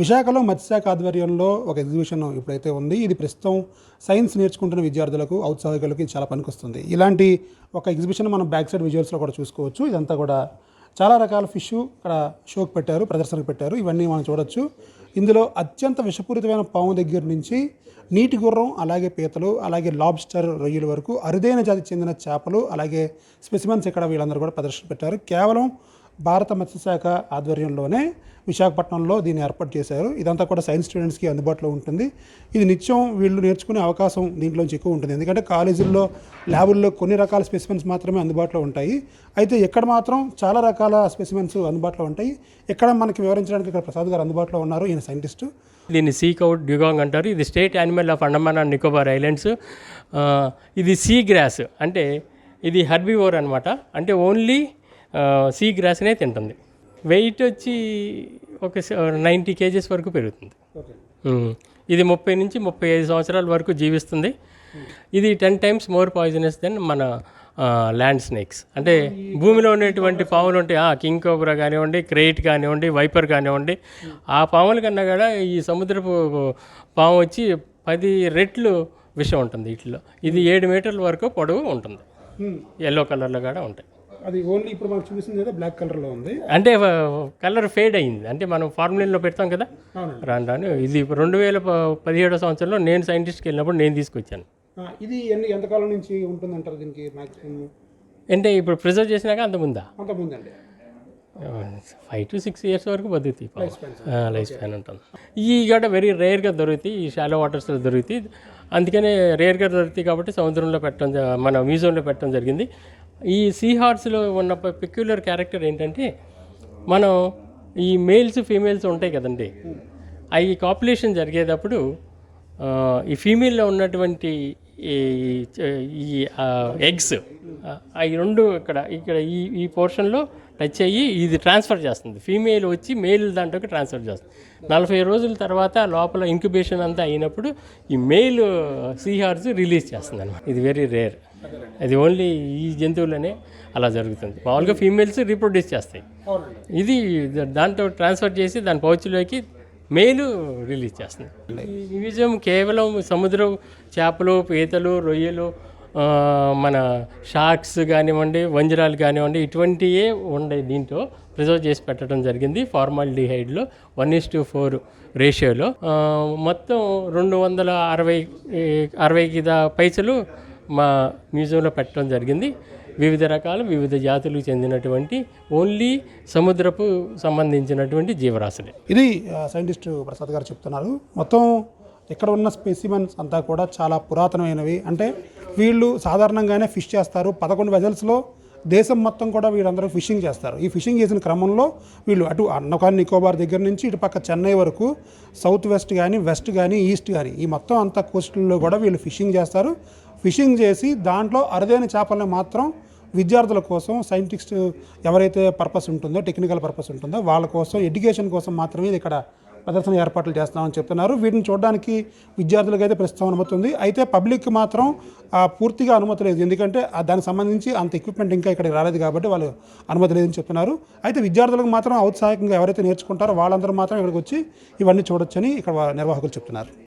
విశాఖలో మత్స్యశాఖ ఆధ్వర్యంలో ఒక ఎగ్జిబిషన్ ఇప్పుడైతే ఉంది. ఇది ప్రస్తుతం సైన్స్ నేర్చుకుంటున్న విద్యార్థులకు ఔత్సాహికులకు ఇది చాలా పనికొస్తుంది. ఇలాంటి ఒక ఎగ్జిబిషన్ మనం బ్యాక్ సైడ్ విజువల్స్లో కూడా చూసుకోవచ్చు. ఇదంతా కూడా చాలా రకాల ఫిష్ ఇక్కడ షోకి పెట్టారు ప్రదర్శనకు పెట్టారు. ఇవన్నీ మనం చూడొచ్చు. ఇందులో అత్యంత విషపూరితమైన పాము దగ్గర నుంచి నీటి గుర్రం అలాగే పీతలు అలాగే లాబ్స్టర్ రొయ్యల వరకు అరుదైన జాతికి చెందిన చేపలు అలాగే స్పెసిమెన్స్ ఇక్కడ వీళ్ళందరూ కూడా ప్రదర్శన పెట్టారు. కేవలం భారత మత్స్యశాఖ ఆధ్వర్యంలోనే విశాఖపట్నంలో దీన్ని ఏర్పాటు చేశారు. ఇదంతా కూడా సైన్స్ స్టూడెంట్స్కి అందుబాటులో ఉంటుంది. ఇది నిత్యం వీళ్ళు నేర్చుకునే అవకాశం దీంట్లోంచి ఎక్కువ ఉంటుంది. ఎందుకంటే కాలేజీల్లో ల్యాబుల్లో కొన్ని రకాల స్పెసిమెన్స్ మాత్రమే అందుబాటులో ఉంటాయి. అయితే ఇక్కడ మాత్రం చాలా రకాల స్పెసిమెన్స్ అందుబాటులో ఉంటాయి. ఇక్కడ మనకి వివరించడానికి ఇక్కడ ప్రసాద్ గారు అందుబాటులో ఉన్నారు ఈయన సైంటిస్టు. దీన్ని సీకౌట్ డ్యూగాంగ్ అంటారు. ఇది state animal of Andaman and Nicobar islands. ఇది సీ గ్రాస్. అంటే ఇది హర్బివోర్ అనమాట అంటే ఓన్లీ సీ గ్రాస్నే తింటుంది. వెయిట్ వచ్చి ఒక నైంటీ కేజెస్ వరకు పెరుగుతుంది. ఇది ముప్పై నుంచి ముప్పై ఐదు సంవత్సరాల వరకు జీవిస్తుంది. ఇది ten times more poisonous than మన ల్యాండ్ స్నేక్స్. అంటే భూమిలో ఉండేటువంటి పాములు ఉంటాయి ఆ కింగ్ కోబ్రా కానివ్వండి క్రేట్ కానివ్వండి వైపర్ కానివ్వండి ఆ పాముల కన్నా కూడా ఈ సముద్రపు పాము వచ్చి పది రెట్లు విషం ఉంటుంది. వీటిలో ఇది ఏడు మీటర్ల వరకు పొడవు ఉంటుంది. ఎల్లో కలర్లో కూడా ఉంటాయి. అది ఓన్లీ ఇప్పుడు మనకు చూసింది అయితే బ్లాక్ కలర్లో ఉంది. అంటే కలర్ ఫేడ్ అయింది. అంటే మనం ఫార్ములిన్లో పెడతాం కదా. రాను రాను. ఇది రెండు వేల పదిహేడో సంవత్సరంలో నేను సైంటిస్ట్కి వెళ్ళినప్పుడు నేను తీసుకొచ్చాను. ఇది ఎన్ని ఎంతకాలం నుంచి ఉంటుందంటారు దీనికి మ్యాక్సిమం అంటే ఇప్పుడు ప్రిజర్వ్ చేసినాక అంత ముందా? అంతకుముందండి ఫైవ్ టు సిక్స్ ఇయర్స్ వరకు బతుకుతాయి లైఫ్ స్పాన్ ఉంటుంది. ఈ కూడా వెరీ రేర్గా దొరుకుతాయి ఈ షాలో వాటర్స్లో దొరుకుతాయి. అందుకనే రేర్గా దొరుకుతాయి కాబట్టి సముద్రంలో పెట్టడం మన మ్యూజియంలో పెట్టడం జరిగింది. ఈ సీ హార్స్లో ఉన్న పెక్యులర్ క్యారెక్టర్ ఏంటంటే మనం ఈ మేల్స్ ఫీమేల్స్ ఉంటాయి కదండి. అవి కాపులేషన్ జరిగేటప్పుడు ఈ ఫీమేల్లో ఉన్నటువంటి ఈ ఈ ఎగ్స్ అవి రెండు ఇక్కడ ఇక్కడ ఈ ఈ పోర్షన్లో టచ్ అయ్యి ఇది ట్రాన్స్ఫర్ చేస్తుంది. ఫీమేల్ వచ్చి మేల్ దాంట్లోకి ట్రాన్స్ఫర్ చేస్తుంది. నలభై రోజుల తర్వాత లోపల ఇంక్యుబేషన్ అంతా అయినప్పుడు ఈ మేల్ సీహార్స్ రిలీజ్ చేస్తుంది అనమాట ఇది వెరీ రేర్ అది ఓన్లీ ఈ జంతువులనే అలా జరుగుతుంది. మామూలుగా ఫీమేల్స్ రీప్రొడ్యూస్ చేస్తాయి. ఇది దాంతో ట్రాన్స్ఫర్ చేసి దాని పౌచ్లోకి మేలు రిలీజ్ చేస్తుంది. ఈ మ్యూజియం కేవలం సముద్రం చేపలు పీతలు రొయ్యలు మన షార్క్స్ కానివ్వండి వంజరాలు కానివ్వండి ఇటువంటివే ఉండే దీంట్లో ప్రిజర్వ్ చేసి పెట్టడం జరిగింది. ఫార్మాలిడిహైడ్లో వన్ ఇస్ టు ఫోర్ రేషియోలో మొత్తం రెండు వందల అరవై అరవైకి పైసలు మా మ్యూజియంలో పెట్టడం జరిగింది. వివిధ రకాల వివిధ జాతులకు చెందినటువంటి ఓన్లీ సముద్రపు సంబంధించినటువంటి జీవరాశులే. ఇది సైంటిస్ట్ ప్రసాద్ గారు చెప్తున్నారు. మొత్తం ఇక్కడ ఉన్న స్పెసిమెన్స్ అంతా కూడా చాలా పురాతనమైనవి. అంటే వీళ్ళు సాధారణంగానే ఫిష్ చేస్తారు. పదకొండు వెజల్స్లో దేశం మొత్తం కూడా వీళ్ళందరూ ఫిషింగ్ చేస్తారు. ఈ ఫిషింగ్ చేసిన క్రమంలో వీళ్ళు అటు అన్నకాన్ నికోబార్ దగ్గర నుంచి ఇటు పక్క చెన్నై వరకు సౌత్ వెస్ట్ కానీ వెస్ట్ కానీ ఈస్ట్ కానీ ఈ మొత్తం అంతా కోస్టల్లో కూడా వీళ్ళు ఫిషింగ్ చేస్తారు. ఫిషింగ్ చేసి దాంట్లో అరుదైన చేపలను మాత్రం విద్యార్థుల కోసం సైంటిస్ట్ ఎవరైతే పర్పస్ ఉంటుందో టెక్నికల్ పర్పస్ ఉంటుందో వాళ్ళ కోసం ఎడ్యుకేషన్ కోసం మాత్రమే ఇది ఇక్కడ ప్రదర్శన ఏర్పాట్లు చేస్తామని చెప్తున్నారు. వీటిని చూడడానికి విద్యార్థులకు అయితే ప్రస్తుతం అనుమతి ఉంది అయితే పబ్లిక్ మాత్రం పూర్తిగా అనుమతి లేదు. ఎందుకంటే దానికి సంబంధించి అంత ఎక్విప్మెంట్ ఇంకా ఇక్కడికి రాలేదు కాబట్టి వాళ్ళు అనుమతి లేదని చెప్తున్నారు. అయితే విద్యార్థులకు మాత్రం ఔత్సాహికంగా ఎవరైతే నేర్చుకుంటారో వాళ్ళందరూ మాత్రం ఇక్కడికి వచ్చి ఇవన్నీ చూడొచ్చని ఇక్కడ నిర్వాహకులు చెప్తున్నారు.